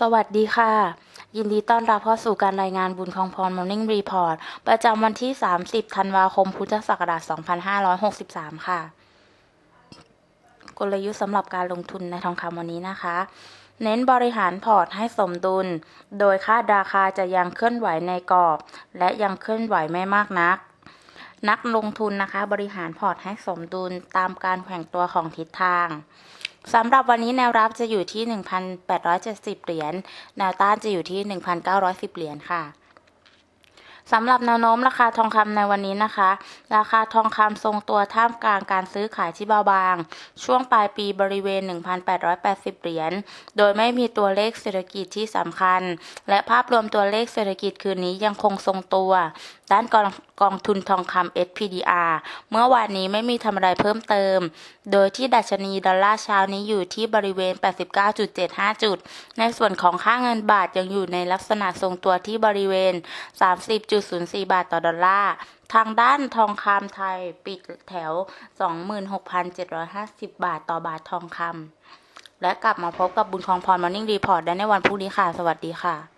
สวัสดีค่ะ ยินดีต้อนรับเข้าสู่การรายงานบุญของพร Morning Report ประจำวันที่ 30 ธันวาคม พุทธศักราช 2563 ค่ะ กลยุทธ์สำหรับการลงทุนในทองคำวันนี้นะคะ เน้นบริหารพอร์ตให้สมดุล โดยคาดราคาจะยังเคลื่อนไหวในกรอบ และยังเคลื่อนไหวไม่มากนัก นักลงทุนนะคะ บริหารพอร์ตให้สมดุลตามการแข่งตัวของทิศทาง สำหรับวันนี้แนวรับจะอยู่ที่ 1,870 เหรียญ แนวต้านจะอยู่ที่ 1,910 เหรียญค่ะ สำหรับแนวโน้มราคาทองคำในวันนี้นะคะ ราคาทองคำทรงตัวท่ามกลางการซื้อขายที่เบาบาง ช่วงปลายปีบริเวณ 1,880 เหรียญ โดยไม่มีตัวเลขเศรษฐกิจที่สำคัญ และภาพรวมตัวเลขเศรษฐกิจคืนนี้ยังคงทรงตัว ด้านกองกองทุนทองคำ SPDR เมื่อวานนี้ไม่มีทำอะไรเพิ่มเติม โดยที่ดัชนีดอลลาร์เช้านี้อยู่ที่บริเวณ 89.75 จุด ในส่วนของค่าเงินบาทยังอยู่ในลักษณะทรงตัวที่บริเวณ 30. 30.04 บาทต่อดอลลาร์ ทางด้านทองคำไทยปิดแถว 26,750 บาทต่อบาททองคำและกลับมาพบกับบุญคองพรมอร์นิ่งรีพอร์ตได้ในวันพรุ่งนี้ค่ะ สวัสดีค่ะ